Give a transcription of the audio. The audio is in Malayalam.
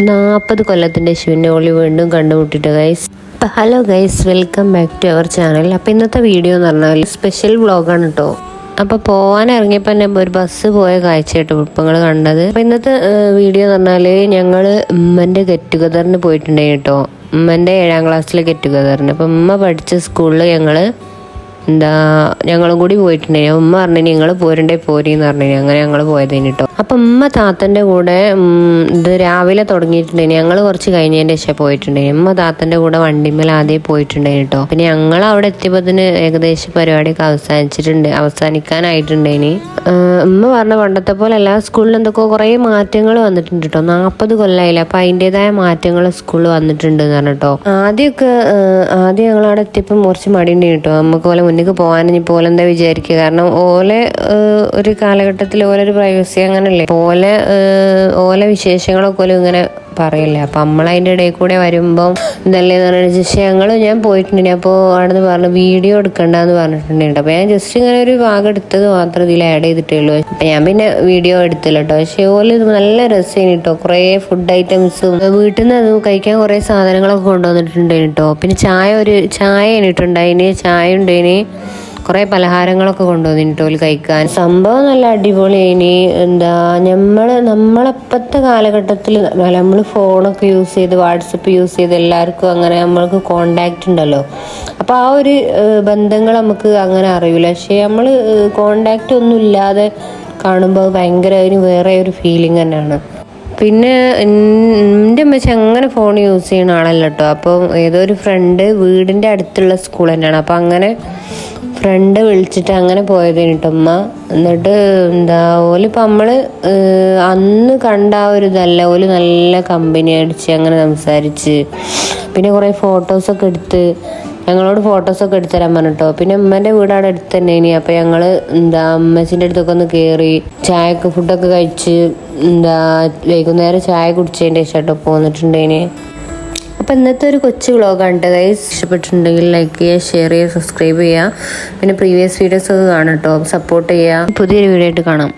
നാൽപ്പത് കൊല്ലത്തിന്റെ ശിവന്റെ ഒളി വീണ്ടും കണ്ടുമുട്ടിട്ട് ഗൈസ് അപ്പം hello guys welcome back to our channel അപ്പം ഇന്നത്തെ വീഡിയോ എന്ന് പറഞ്ഞാൽ സ്പെഷ്യൽ വ്ളോഗാണ് കേട്ടോ അപ്പോൾ പോകാൻ ഇറങ്ങിയപ്പോൾ തന്നെ ഒരു ബസ് പോയ കാഴ്ച കേട്ടോ ഇപ്പം കണ്ടത്. അപ്പം ഇന്നത്തെ വീഡിയോ എന്ന് പറഞ്ഞാൽ ഞങ്ങൾ ഉമ്മന്റെ ഗെറ്റ് ടുഗദറിന് പോയിട്ടുണ്ടായി കേട്ടോ ഉമ്മന്റെ ഏഴാം ക്ലാസ്സിലെ ഗെറ്റ് ടുഗദറിന് അപ്പം ഉമ്മ പഠിച്ച സ്കൂളിൽ ഞങ്ങൾ എന്താ ഞങ്ങളും കൂടി പോയിട്ടുണ്ടായി ഉമ്മ പറഞ്ഞു നിങ്ങൾ പോരണ്ടേ പോരീന്ന് പറഞ്ഞു. അങ്ങനെ ഞങ്ങൾ പോയതിന് കേട്ടോ അപ്പം ഉമ്മ താത്തന്റെ കൂടെ ഇത് രാവിലെ തുടങ്ങിയിട്ടുണ്ടായി ഞങ്ങൾ കുറച്ച് കഴിഞ്ഞതിന്റെ ശേഷം പോയിട്ടുണ്ടായി ഉമ്മ താത്തന്റെ കൂടെ വണ്ടിമേൽ ആദ്യം പോയിട്ടുണ്ടായി കേട്ടോ പിന്നെ ഞങ്ങൾ അവിടെ എത്തിയപ്പോൾ ഏകദേശം പരിപാടിയൊക്കെ അവസാനിച്ചിട്ടുണ്ട് അവസാനിക്കാനായിട്ടുണ്ടായിനി. ഉമ്മ പറഞ്ഞ പണ്ടത്തെ പോലെ എല്ലാ സ്കൂളിലും എന്തൊക്കെ കുറേ മാറ്റങ്ങൾ വന്നിട്ടുണ്ട് കേട്ടോ നാൽപ്പത് കൊല്ലമായില്ല അപ്പം അതിന്റെതായ മാറ്റങ്ങൾ സ്കൂളിൽ വന്നിട്ടുണ്ട് എന്ന് പറഞ്ഞു ആദ്യമൊക്കെ ആദ്യം ഞങ്ങൾ അവിടെ കുറച്ച് മടിയുണ്ട് കേട്ടോ നമുക്ക് പോലെ മുന്നിൽ പോകാൻ ഇനി പോലെ എന്താ വിചാരിക്കുക? കാരണം ഓലെ ഒരു കാലഘട്ടത്തിൽ ഓലെ ഒരു പ്രൈവസി അങ്ങനല്ലേ? ഓലെ ഓല വിശേഷങ്ങളൊക്കെ ഇങ്ങനെ പറയല്ലേ? അപ്പം നമ്മൾ അതിന്റെ ഇടയിൽ കൂടെ വരുമ്പം ഇതല്ലേ എന്ന് പറഞ്ഞാൽ ജസ്റ്റ് ഞങ്ങൾ ഞാൻ പോയിട്ടുണ്ട് അപ്പോൾ അവിടെ നിന്ന് പറഞ്ഞു വീഡിയോ എടുക്കണ്ടെന്ന് പറഞ്ഞിട്ടുണ്ട് അപ്പോൾ ഞാൻ ജസ്റ്റ് ഇങ്ങനെ ഒരു ഭാഗം എടുത്തത് മാത്രം ഇതിൽ ആഡ് ചെയ്തിട്ടേ ഉള്ളൂ അപ്പം ഞാൻ പിന്നെ വീഡിയോ എടുത്തില്ല കേട്ടോ പക്ഷേ ഇത് നല്ല രസമാണ് കേട്ടോ കുറേ ഫുഡ് ഐറ്റംസും വീട്ടിൽ നിന്ന് കഴിക്കാൻ കുറേ സാധനങ്ങളൊക്കെ കൊണ്ടുവന്നിട്ടുണ്ട് കേട്ടോ പിന്നെ ചായ ഒരു ചായ ഇട്ടുണ്ടായിന് ചായ ഉണ്ടായിന് കുറേ പലഹാരങ്ങളൊക്കെ കൊണ്ടുവന്നിട്ട് ഓൽ കഴിക്കാൻ. സംഭവം നല്ല അടിപൊളി. ഇനി എന്താ നമ്മൾ നമ്മളെപ്പോഴത്തെ കാലഘട്ടത്തിൽ നമ്മൾ ഫോണൊക്കെ യൂസ് ചെയ്ത് വാട്സപ്പ് യൂസ് ചെയ്ത് എല്ലാവർക്കും അങ്ങനെ നമ്മൾക്ക് കോണ്ടാക്റ്റ് ഉണ്ടല്ലോ. അപ്പോൾ ആ ഒരു ബന്ധങ്ങൾ നമുക്ക് അങ്ങനെ അറിയില്ല പക്ഷേ നമ്മൾ കോണ്ടാക്റ്റ് ഒന്നും ഇല്ലാതെ കാണുമ്പോൾ ഭയങ്കര ഒരു വേറെ ഒരു ഫീലിംഗ് തന്നെയാണ്. പിന്നെ എന്റെ അമ്മച്ചി അങ്ങനെ ഫോൺ യൂസ് ചെയ്യുന്ന ആളല്ല അപ്പം ഏതോ ഒരു ഫ്രണ്ട് വീടിന്റെ അടുത്തുള്ള സ്കൂൾ തന്നെയാണ്. അപ്പം അങ്ങനെ ഫ്രണ്ട് വിളിച്ചിട്ട് അങ്ങനെ പോയതേന് കേട്ടമ്മ എന്നിട്ട് എന്താ ഓലിപ്പം നമ്മൾ അന്ന് കണ്ട ആ ഒരു ഇതല്ല. ഓൽ നല്ല കമ്പനി അടിച്ച് അങ്ങനെ സംസാരിച്ച്. പിന്നെ കുറേ ഫോട്ടോസൊക്കെ എടുത്ത്. ഞങ്ങളോട് ഫോട്ടോസൊക്കെ എടുത്തു തരാൻ പറഞ്ഞിട്ടോ പിന്നെ ഉമ്മന്റെ വീട് അവിടെ അടുത്ത് തന്നെ ഇനി അപ്പം ഞങ്ങൾ എന്താ അമ്മച്ചിന്റെ അടുത്തൊക്കെ ഒന്ന് കയറി ചായക്ക് ഫുഡൊക്കെ കഴിച്ച് എന്താ വൈകുന്നേരം ചായ കുടിച്ചതിന്റെ ശേഷം പോന്നിട്ടുണ്ടേന്. അപ്പം ഇന്നത്തെ ഒരു കൊച്ചു കേട്ടോ ഗൈസ് ഇഷ്ടപ്പെട്ടിട്ടുണ്ടെങ്കിൽ ലൈക്ക് ചെയ്യുക ഷെയർ ചെയ്യുക സബ്സ്ക്രൈബ് ചെയ്യുക. പിന്നെ പ്രീവിയസ് വീഡിയോസ് ഒക്കെ കാണാം കേട്ടോ സപ്പോർട്ട് ചെയ്യുക. പുതിയൊരു വീഡിയോ ആയിട്ട് കാണാം.